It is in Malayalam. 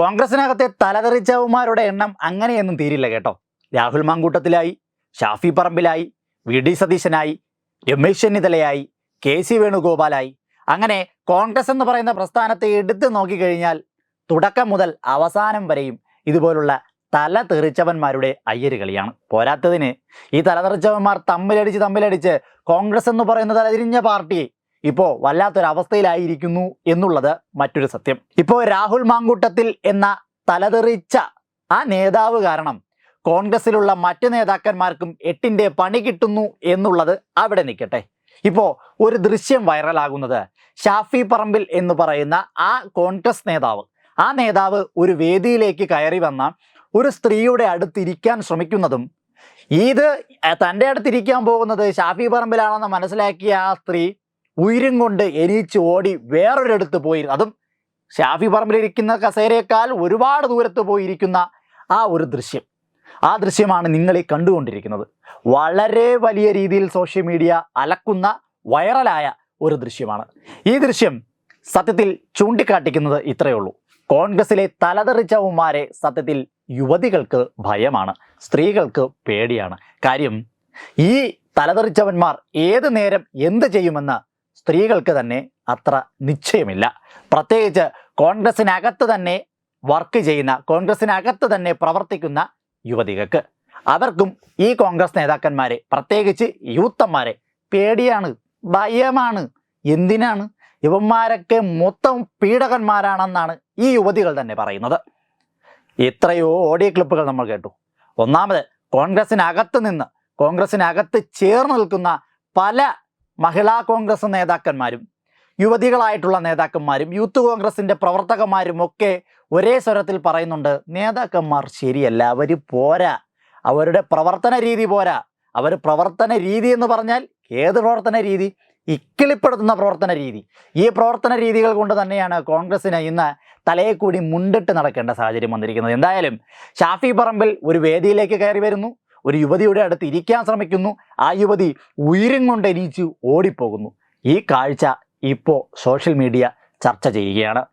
കോൺഗ്രസിനകത്തെ തലതെറിച്ചവന്മാരുടെ എണ്ണം അങ്ങനെയൊന്നും തീരില്ല കേട്ടോ. രാഹുൽ മാങ്കൂട്ടത്തിലായി ഷാഫി പറമ്പിലായി വി ഡി സതീശനായി രമേശ് ചെന്നിത്തലയായി കെ സി വേണുഗോപാലായി. അങ്ങനെ കോൺഗ്രസ് എന്ന് പറയുന്ന പ്രസ്ഥാനത്തെ എടുത്തു നോക്കിക്കഴിഞ്ഞാൽ തുടക്കം മുതൽ അവസാനം വരെയും ഇതുപോലുള്ള തല തെറിച്ചവന്മാരുടെ അയ്യരുകളിയാണ് പോരാത്തതിന് ഈ തലതെറിച്ചവന്മാർ തമ്മിലടിച്ച് തമ്മിലടിച്ച് കോൺഗ്രസ് എന്ന് പറയുന്ന തലതിരിഞ്ഞ പാർട്ടിയെ ഇപ്പോൾ വല്ലാത്തൊരവസ്ഥയിലായിരിക്കുന്നു എന്നുള്ളത് മറ്റൊരു സത്യം. ഇപ്പോൾ രാഹുൽ മാങ്കൂട്ടത്തിൽ എന്ന തലതെറിച്ച ആ നേതാവ് കാരണം കോൺഗ്രസിലുള്ള മറ്റ് നേതാക്കന്മാർക്കും എട്ടിന്റെ പണി കിട്ടുന്നു എന്നുള്ളത് അവിടെ നിൽക്കട്ടെ. ഇപ്പോൾ ഒരു ദൃശ്യം വൈറലാകുന്നത് ഷാഫി പറമ്പിൽ എന്ന് പറയുന്ന ആ കോൺഗ്രസ് നേതാവ്. ആ നേതാവ് ഒരു വേദിയിലേക്ക് കയറി വന്ന ഒരു സ്ത്രീയുടെ അടുത്തിരിക്കാൻ ശ്രമിക്കുന്നതും ഇത് തന്റെ അടുത്തിരിക്കാൻ പോകുന്നത് ഷാഫി പറമ്പിലാണെന്ന് മനസ്സിലാക്കിയ ആ സ്ത്രീ ഉയരും കൊണ്ട് എനിച്ച് ഓടി വേറൊരിടത്ത് പോയി. അതും ഷാഫി പറമ്പിലിരിക്കുന്ന കസേരയേക്കാൾ ഒരുപാട് ദൂരത്ത് പോയിരിക്കുന്ന ആ ഒരു ദൃശ്യം. ആ ദൃശ്യമാണ് നിങ്ങൾ ഈ കണ്ടുകൊണ്ടിരിക്കുന്നത്. വളരെ വലിയ രീതിയിൽ സോഷ്യൽ മീഡിയ അലക്കുന്ന വൈറലായ ഒരു ദൃശ്യമാണ്. ഈ ദൃശ്യം സത്യത്തിൽ ചൂണ്ടിക്കാട്ടിക്കുന്നത് ഇത്രയേ ഉള്ളൂ. കോൺഗ്രസിലെ തലതെറിച്ചവന്മാരെ സത്യത്തിൽ യുവതികൾക്ക് ഭയമാണ്. സ്ത്രീകൾക്ക് പേടിയാണ്. കാര്യം ഈ തലതെറിച്ചവന്മാർ ഏത് നേരം എന്ത് ചെയ്യുമെന്ന് സ്ത്രീകൾക്ക് തന്നെ അത്ര നിശ്ചയമില്ല. പ്രത്യേകിച്ച് കോൺഗ്രസിനകത്ത് തന്നെ വർക്ക് ചെയ്യുന്ന കോൺഗ്രസിനകത്ത് തന്നെ പ്രവർത്തിക്കുന്ന യുവതികൾക്ക്. അവർക്കും ഈ കോൺഗ്രസ് നേതാക്കന്മാരെ പ്രത്യേകിച്ച് യൂത്തന്മാരെ പേടിയാണ് ഭയമാണ് എന്തിനാണ്? യുവന്മാരൊക്കെ മൊത്തം പീഡകന്മാരാണെന്നാണ് ഈ യുവതികൾ തന്നെ പറയുന്നത്. എത്രയോ ഓഡിയോ ക്ലിപ്പുകൾ നമ്മൾ കേട്ടു. ഒന്നാമത് കോൺഗ്രസിനകത്ത് നിന്ന് കോൺഗ്രസിനകത്ത് ചേർന്ന് നിൽക്കുന്ന പല മഹിളാ കോൺഗ്രസ് നേതാക്കന്മാരും യുവതികളായിട്ടുള്ള നേതാക്കന്മാരും യൂത്ത് കോൺഗ്രസിന്റെ പ്രവർത്തകന്മാരും ഒക്കെ ഒരേ സ്വരത്തിൽ പറയുന്നുണ്ട് നേതാക്കന്മാർ ശരിയല്ല അവർ പോരാ. അവരുടെ പ്രവർത്തന രീതി പോരാ. അവർ പ്രവർത്തന രീതി എന്ന് പറഞ്ഞാൽ ഏത് പ്രവർത്തന രീതി? ഇക്കിളിപ്പെടുത്തുന്ന പ്രവർത്തന രീതി. ഈ പ്രവർത്തന രീതികൾ കൊണ്ട് തന്നെയാണ് കോൺഗ്രസ്സിന് ഇന്ന് തലയെ കൂടി മുണ്ടിട്ട് നടക്കേണ്ട സാഹചര്യം വന്നിരിക്കുന്നത്. എന്തായാലും ഷാഫി പറമ്പിൽ ഒരു വേദിയിലേക്ക് കയറി വരുന്നു. ഒരു യുവതിയുടെ അടുത്ത് ഇരിക്കാൻ ശ്രമിക്കുന്നു. ആ യുവതി ഉയരും കൊണ്ട് എണീച്ച് ഓടിപ്പോകുന്നു. ഈ കാഴ്ച ഇപ്പോൾ സോഷ്യൽ മീഡിയ ചർച്ച ചെയ്യുകയാണ്.